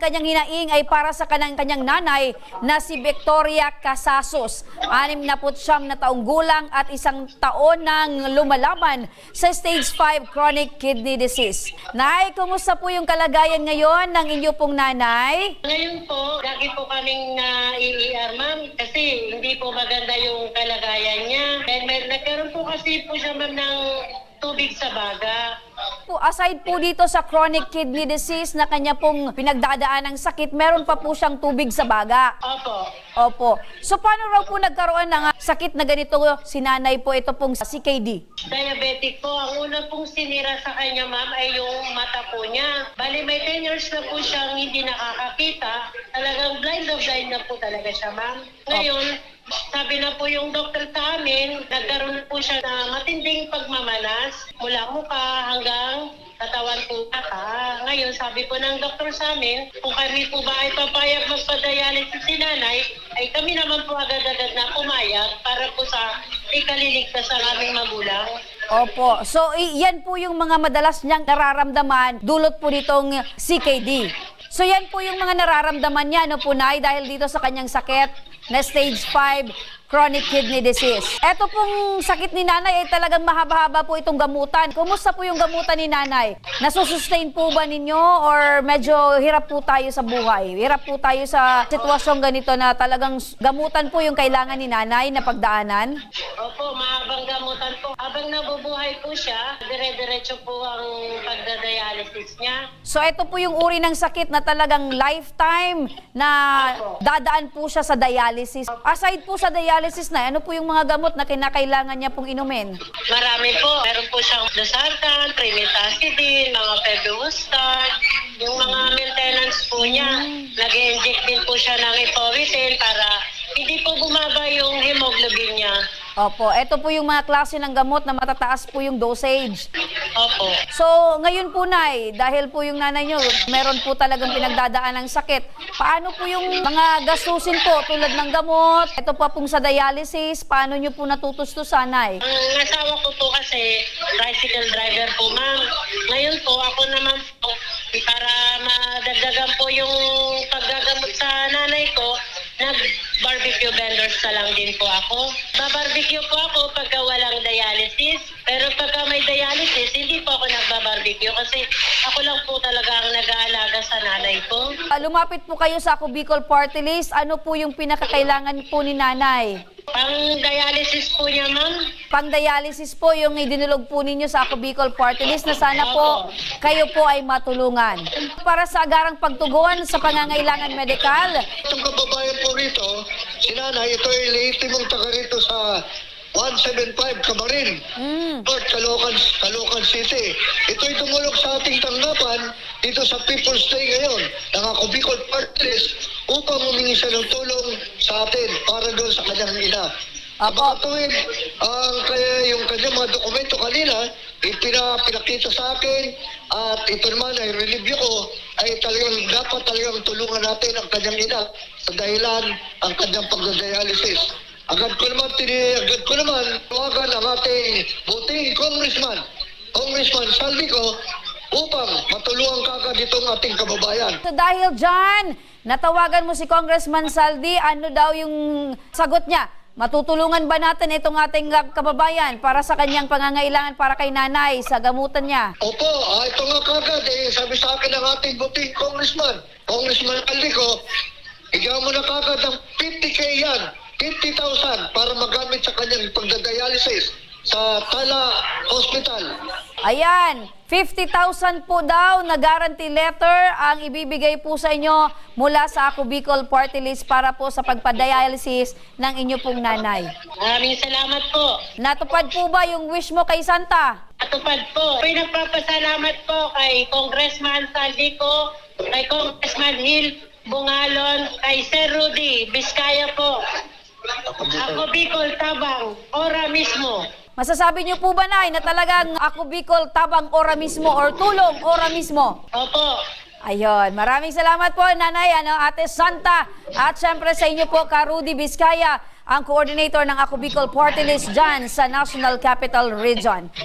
kanyang hinaing ay para sa kanang kanyang nanay na si Victoria Casasos, 69 na taong gulang at isang taon nang lumalaban sa stage 5 chronic kidney disease. Nay, kumusta po yung kalagayan ngayon ng inyo pong nanay? Ngayon po, lagi po kaming na-ER, ma'am, kasi hindi po maganda yung kalagayan niya. May, nagkaroon po kasi po siya, ma'am, ng tubig sa baga. Po, aside po dito sa chronic kidney disease na kanya pong pinagdadaan ng sakit, meron pa po siyang tubig sa baga. Opo. Opo. So paano raw po nagkaroon ng ah, sakit na ganito si nanay po ito pong CKD? Diabetic po. Ang una pong sinira sa kanya, ma'am, ay yung mata po niya. Bali, may 10 years na po siyang hindi nakakakita. Talagang blind of blind na po talaga siya, ma'am. Ngayon, sabi na po yung doktor sa amin, nagkaroon po siya na matinding pagmamanas mula mukha hanggang katawan po kaka. Ngayon, sabi po ng doktor sa amin, kung kami po ba ay papayag magpa-dialysis si nanay, ay kami naman po agad-agad na pumayag para po sa ikaliligtas sa aming magulang. Opo. So yan po yung mga madalas niyang nararamdaman dulot po nitong CKD. So yan po yung mga nararamdaman niya no po Nay, dahil dito sa kanyang sakit na stage 5 chronic kidney disease. Ito pong sakit ni nanay ay talagang mahaba-haba po itong gamutan. Kumusta po yung gamutan ni nanay? Nasusustain po ba ninyo or medyo hirap po tayo sa buhay? Hirap po tayo sa sitwasyong ganito na talagang gamutan po yung kailangan ni nanay na pagdaanan? Opo, mahabang gamutan po. Habang nabubuhay po siya, dire-diretso po ang pagdadialysis niya. So ito po yung uri ng sakit na talagang lifetime na dadaan po siya sa dialysis. Aside po sa dialysis na, ano po yung mga gamot na kinakailangan niya pong inumin? Marami po. Meron po siyang Losartan, Trimetazidine, mga Febumustan, yung mga maintenance po niya. Nag-inject din po siya ng Ipovitin para hindi po bumaba. Opo, ito po yung mga klase ng gamot na matataas po yung dosage. Opo. So, ngayon po, Nay, dahil po yung nanay nyo, meron po talagang pinagdadaan ng sakit. Paano po yung mga gastusin po tulad ng gamot? Ito pa pong sa dialysis, paano nyo po natutustusan, Nay? Ang asawa ko po kasi tricycle driver po, ma'am. Ngayon po, ako naman po, para madagdagan po yung paggagamot sa nanay ko, nag-barbecue vendors na lang din po ako. Babarbecue po ako pagka walang dialysis. Pero pagka may dialysis, hindi po ako nagbabarbecue kasi ako lang po talaga ang nag-aalaga sa nanay ko. Ah, Lumapit po kayo sa Ako Bicol Party List. Ano po yung pinakakailangan po ni nanay? Pang dialysis po niya, ma'am. Pang-dialysis po yung idinulog po ninyo sa Ako Bicol Party List na sana po kayo po ay matulungan. Para sa agarang pagtugon sa pangangailangan medikal, Itong kababayan po rito, si nanay, ito ay lehitimong taga rito sa 175 Camarin, mm, North Caloocan, Caloocan City. Ito ay tumulog sa ating tanggapan dito sa People's Day ngayon ng ako Bicol Party List upang humingi siya ng tulong sa atin para doon sa kanyang ina. Apo. Kapatuwid, ang kaya yung kanyang mga dokumento kanina, ipina, pinakita sa akin at ito naman ay review ko ay talagang dapat talagang tulungan natin ang kanyang ina sa dahilan ang kanyang pagdadialysis. Agad ko naman, tini, agad ko naman, tawagan ang ating buting congressman, Congressman Salvico, upang matulungan kagad itong ating kababayan. so dahil dyan, natawagan mo si Congressman Saldi, ano daw yung sagot niya? Matutulungan ba natin itong ating kababayan para sa kanyang pangangailangan para kay nanay sa gamutan niya? Opo, ah, ito nga kagad, eh, sabi sa akin ng ating buting congressman, Congressman Aldico, ikaw mo na kagad ng 50k yan, 50,000 para magamit sa kanyang pagdadialysis sa Tala Hospital. Ayan, 50,000 po daw na guarantee letter ang ibibigay po sa inyo mula sa Ako Bicol Party List para po sa pagpadialysis ng inyo pong nanay. Maraming salamat po. Natupad po ba yung wish mo kay Santa? Atupad po. Ako'y nagpapasalamat po kay Congressman Saldico, kay Congressman Hill Bungalon, kay Sir Rudy Biskaya po. Ako Bicol Tabang, ora mismo. Masasabi niyo po ba, Nay, na talagang Ako Bicol tabang ora mismo or tulong ora mismo? Opo. Ayun, maraming salamat po, Nanay, ano, Ate Santa. At syempre sa inyo po, ka Rudy Vizcaya, ang coordinator ng Ako Bicol Party List dyan sa National Capital Region.